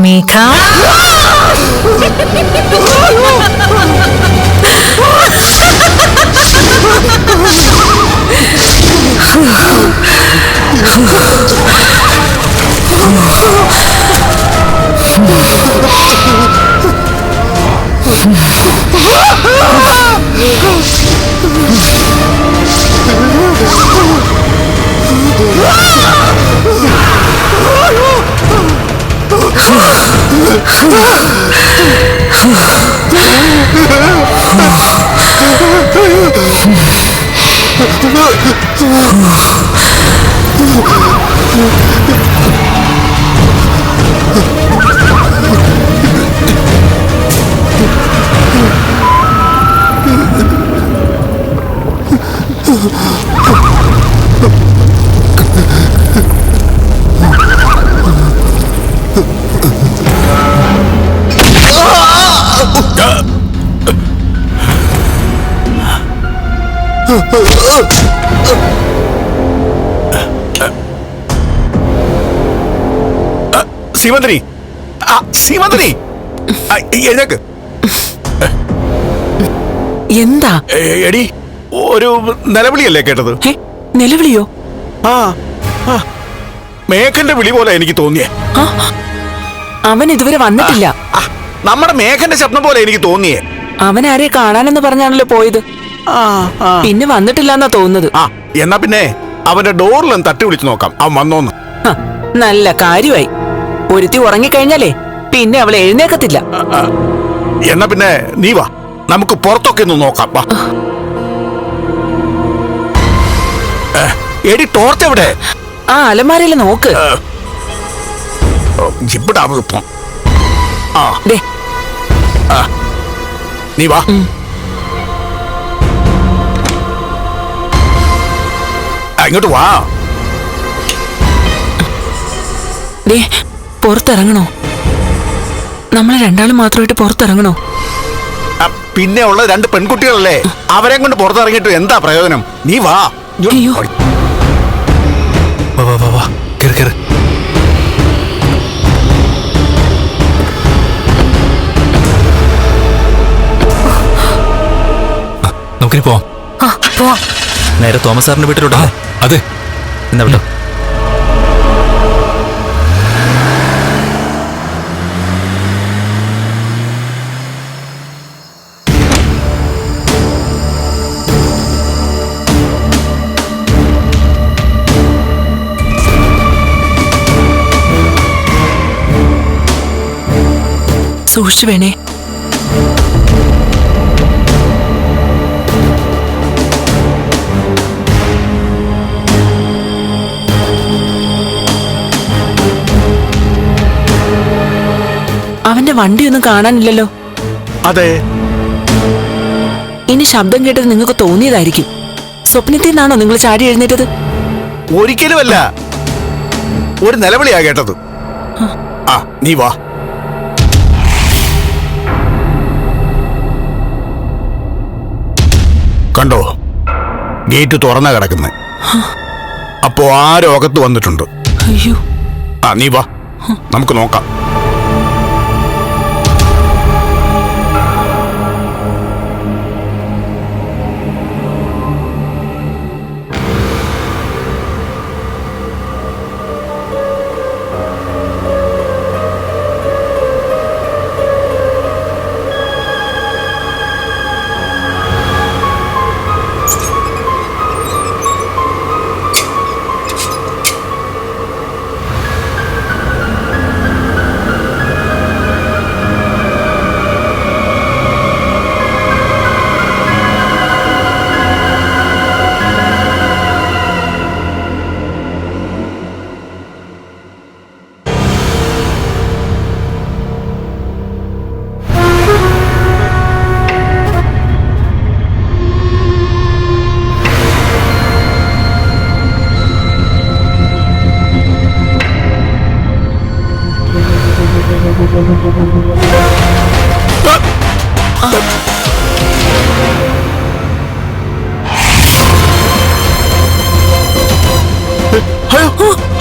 Mika. Oh, Seemanthini സീമന്ത്രി. Seemanthini എഴുന്നേക്ക്. എന്താ? എടി ഒരു നിലവിളിയല്ലേ കേട്ടത്? നിലവിളിയോ? ആ മേഘന്റെ വിളി പോലെ എനിക്ക് തോന്നിയേ. അവൻ ഇതുവരെ വന്നിട്ടില്ല. നമ്മുടെ മേഘന്റെ ശബ്ദം പോലെ എനിക്ക് തോന്നിയേ. അവൻ ആരെ കാണാനെന്ന് പറഞ്ഞാണല്ലോ പോയത്. പിന്നെ വന്നിട്ടില്ലെന്നാ തോന്നുന്നത്. ആ എന്നാ പിന്നെ അവന്റെ ഡോറിലും തട്ടി വിളിച്ചു നോക്കാം. അവൻ വന്നോന്ന്. ഹ, നല്ല കാര്യമായി. ഒരുത്തി ഉറങ്ങിക്കഴിഞ്ഞാലേ പിന്നെ അവൾ എഴുന്നേക്കത്തില്ല. എന്നാ പിന്നെ നീ വാ. നമുക്ക് പുറത്തൊക്കെ ഒന്ന് നോക്കാം. വാ. ഏ, എടി ടോർച്ച് എവിടെ? ആ അലമാരയിൽ നോക്ക്. ഓ, ഇവിടെ ഇപ്പം ആ. ദേ. നീ വാ. ഇങ്ങോട്ട് വാ. ദേ പുറത്തിറങ്ങണോ? നമ്മളെ രണ്ടാളും മാത്രമായിട്ട് പുറത്തിറങ്ങണോ? പിന്നെ ഉള്ള രണ്ട് പെൺകുട്ടികളല്ലേ? അവരെ കൊണ്ട് പുറത്തിറങ്ങിയിട്ട് എന്താ പ്രയോജനം? നീ വാ. അയ്യോ. വാ വാ വാ വാ. കേറ് കേറ്. നമുക്കിനി പോവാം. ആ പോവാം. നേരെ തോമസ് സാറിന്റെ വീട്ടിലോട്ടാ അതെ. എന്നാ വിട്ടോ? സൂക്ഷിച്ചു വേണേ. അവന്റെ വണ്ടിയൊന്നും കാണാനില്ലല്ലോ. അതെ. ഇനി ശബ്ദം കേട്ടത് നിങ്ങൾക്ക് തോന്നിയതായിരിക്കും. സ്വപ്നത്തിൽ നിന്നാണോ നിങ്ങൾ ചാടി എഴുന്നേറ്റത്? ഒരിക്കലുമല്ല. ഒരു നിലവിളിയാ കേട്ടത്. ആ. നീ വാ. കണ്ടോ? ഗേറ്റ് തുറന്ന കിടക്കുന്നത് അപ്പോ ആ അകത്ത് വന്നിട്ടുണ്ട്. അയ്യോ. ആ നീ വാ. നമുക്ക് നോക്കാം.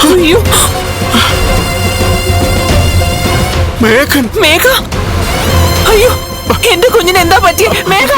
అయ్యో മേഘൻ മേഘ അയ്യോ എന്റെ കുഞ്ഞിന് എന്താ പറ്റി മേഘ